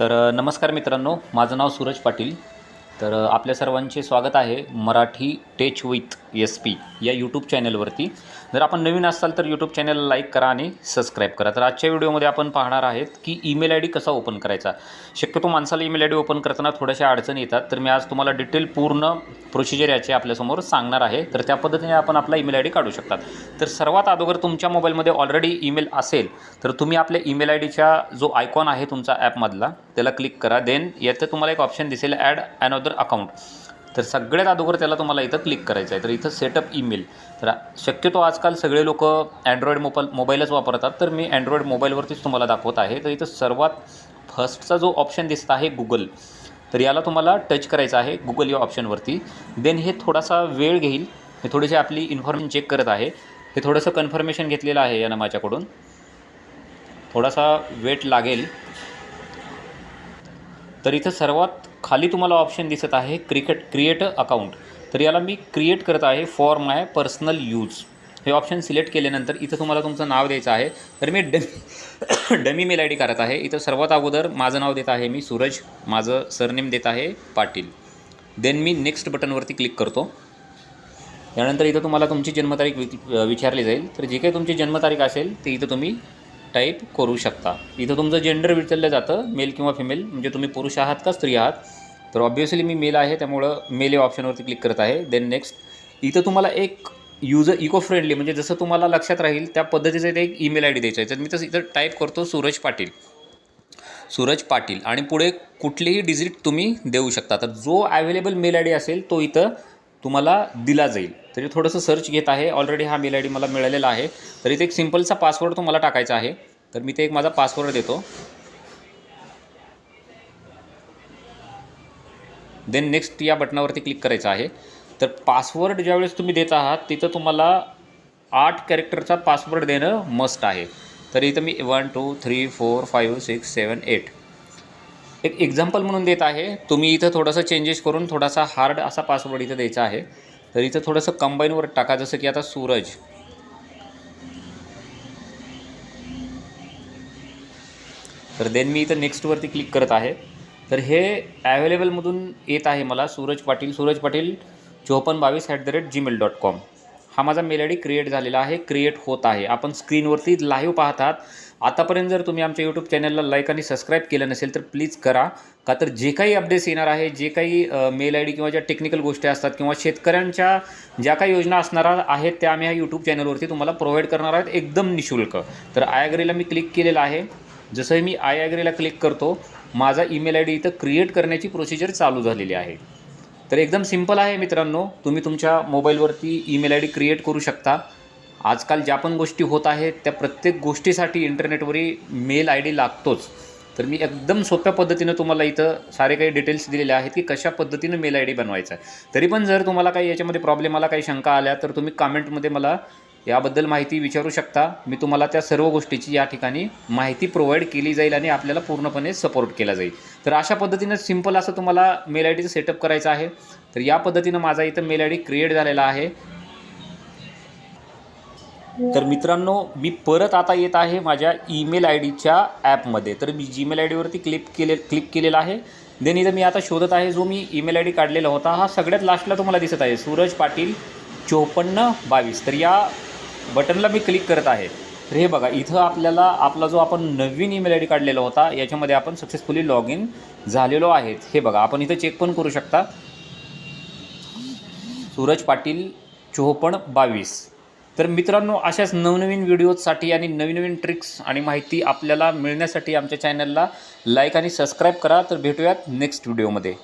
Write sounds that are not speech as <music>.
तर नमस्कार मित्रांनो माझं नाव सूरज पाटील. तर आपल्या सर्वांचे स्वागत आहे Marathi tech with S P या यूट्यूब चॅनलवरती जर आपण नवीन असाल तर यूट्यूब चॅनल लाईक करा आणि सबस्क्राईब करा. तर आजच्या व्हिडिओमध्ये आपण पाहणार आहेत की ईमेल आय डी कसा ओपन करायचा. शक्यतो माणसाला ईमेल आय डी ओपन करताना थोड्याशा अडचणी येतात. तर मी आज तुम्हाला डिटेल पूर्ण प्रोसिजर याची आपल्यासमोर सांगणार आहे. तर त्या पद्धतीने आपण आपला ईमेल आय डी काढू शकतात. तर सर्वात अगोदर तुमच्या मोबाईलमध्ये ऑलरेडी ईमेल असेल तर तुम्ही आपल्या ईमेल आय डीच्या जो आयकॉन आहे तुमचा ॲपमधला त्याला क्लिक करा. देन येथे तुम्हाला एक ऑप्शन दिसेल ॲड अदर अकाउंट तर सगळ्यात अगोदर त्याला तुम्हाला इथं क्लिक करायचं आहे तर इथं सेटअप ईमेल तर शक्यतो आजकाल सगळे लोक अँड्रॉइड मोबाईल मोबाईलच वापरतात. तर मी अँड्रॉइड मोबाईलवरतीच तुम्हाला दाखवत आहे. तर इथं सर्वात फर्स्टचा जो ऑप्शन दिसत आहे गुगल तर याला तुम्हाला टच करायचं आहे गुगल या ऑप्शनवरती देन हे थोडासा वेळ घेईल. हे थोडीशी आपली इन्फॉर्मेशन चेक करत आहे. हे थोडंसं कन्फर्मेशन घेतलेलं आहे यानं माझ्याकडून. थोडासा वेट लागेल. तर इथं सर्वात खाली तुम्हाला ऑप्शन दिसत आहे क्रिकेट क्रिएट अकाउंट तर याला मी क्रिएट करत आहे फॉर माय पर्सनल यूज हे ऑप्शन सिलेक्ट केल्यानंतर इथं तुम्हाला तुमचं नाव द्यायचं आहे. तर मी dummy <coughs> dummy mail I D करत आहे. इथं सर्वात अगोदर माझं नाव देत आहे मी सूरज. माझं सरनेम देत आहे पाटील. देन मी नेक्स्ट बटनवरती क्लिक करतो. यानंतर इथं तुम्हाला तुमची जन्मतारीख वि विचारली जाईल. तर जी काही तुमची जन्मतारीख असेल ती इथं तुम्ही टाईप करू शकता. इथं तुमचं जेंडर विचारलं जातं मेल किंवा फिमेल म्हणजे तुम्ही पुरुष आहात का स्त्री आहात? तर ऑब्व्हियसली मी मेल आहे त्यामुळं मेल या ऑप्शनवरती क्लिक करत आहे. देन नेक्स्ट इथं तुम्हाला एक युजर इको फ्रेंडली म्हणजे जसं तुम्हाला लक्षात राहील त्या पद्धतीचं इथे एक ईमेल आय डी द्यायचं आहे. तर मी तसं इथं टाईप करतो सूरज पाटील. सूरज पाटील. आणि पुढे कुठलीही डिजिट तुम्ही देऊ शकता. तर जो अवेलेबल मेल आय डी असेल तो इथं तुम्हाला दिला जाईल. तरी थोडंसं सर्च घेत आहे. ऑलरेडी हा मेल आय डी मला मिळालेला आहे. तर इथे एक सिम्पलचा पासवर्ड तुम्हाला टाकायचा आहे. तर मी ते एक माझा पासवर्ड देतो. देन नेक्स्ट या बटनावरती क्लिक करायचं आहे. तर पासवर्ड ज्यावेळेस तुम्ही देत आहात तिथं तुम्हाला आठ कॅरेक्टरचा पासवर्ड देणं मस्ट आहे. तर इथं मी one two three four five six seven eight एक एक्झाम्पल म्हणून देत आहे. तुम्ही इथं थोडंसं चेंजेस करून थोडासा हार्ड असा पासवर्ड इथं द्यायचा आहे. तर इथं थोडंसं कंबाईनवर टाका जसं की आता सूरज. तर देन मी इथं नेक्स्टवरती क्लिक करत आहे. तर हे ॲवेलेबलमधून येत आहे मला सूरज पाटील सूरज पाटील चोपन्न बावीस at the rate Gmail dot com हा माझा मेल आय डी क्रिएट झालेला आहे क्रिएट होत आहे. आपण स्क्रीनवरती लाईव्ह पाहतात आतापर्यंत जर तुम्ही आमच्या यूट्यूब चॅनलला लाईक आणि सबस्क्राईब केलं नसेल तर प्लीज करा. का तर जे काही अपडेट्स येणार आहे जे काही मेल आय डी किंवा ज्या टेक्निकल गोष्टी असतात किंवा शेतकऱ्यांच्या ज्या काही योजना असणार आहेत त्या आम्ही ह्या यूट्यूब चॅनलवरती तुम्हाला प्रोव्हाइड करणार आहेत. एकदम निशुल्क. तर आय अग्रीला मी क्लिक केलेलं आहे. जसं मी आय अग्रीला क्लिक करतो माझा ईमेल आय डी इथं क्रिएट करण्याची प्रोसिजर चालू झालेली आहे. तर एकदम सिंपल आहे मित्रांनो तुम्ही तुमच्या मोबाईलवरती ईमेल आय डी क्रिएट करू शकता. आजकाल ज्या पण गोष्टी होत आहेत त्या प्रत्येक गोष्टीसाठी इंटरनेटवरही मेल आय डी लागतोच. तर मी एकदम सोप्या पद्धतीनं तुम्हाला इथं सारे काही डिटेल्स दिलेले आहेत की कशा पद्धतीनं मेल आय डी बनवायचा आहे. तरी पण जर तुम्हाला काही याच्यामध्ये प्रॉब्लेम आला काही शंका आल्या तर तुम्ही कमेंटमध्ये मला याबद्दल माहिती विचारू शकता. मी तुम्हाला त्या सर्व गोष्टीची या ठिकाणी माहिती प्रोव्हाइड केली जाईल आणि आपल्याला पूर्णपणे सपोर्ट केला जाईल. तर अशा पद्धतीनं सिंपल असं तुम्हाला मेल आय डीचं सेटअप करायचं आहे. तर या पद्धतीनं माझा इथं मेल आय डी क्रिएट झालेला आहे. तर मित्रांनो मी परत आता येत आहे माझ्या ईमेल आय डीच्या ॲपमध्ये तर मी जीमेल आय डीवरती क्लिक केले क्लिक केलेलं आहे. देन इथं मी आता शोधत आहे जो मी ईमेल आय डी काढलेला होता हा सगळ्यात लास्टला तुम्हाला दिसत आहे. सूरज पाटील चोपन्न बावीस. तर या बटनला मी क्लिक करत आहे. तर हे बघा इथं आपल्याला आपला जो आपण नवीन ईमेल आय डी काढलेला होता याच्यामध्ये आपण सक्सेसफुली लॉग इन झालेलो आहेत. हे बघा आपण इथं चेक पण करू शकता. सूरज पाटील चोपन्न बावीस. तर मित्रांनो अशाच नवनवीन व्हिडिओजसाठी आणि नवीन नवीन ट्रिक्स आणि माहिती आपल्याला मिळण्यासाठी आमच्या चॅनलला लाईक आणि सबस्क्राईब करा. तर भेटूयात नेक्स्ट व्हिडिओमध्ये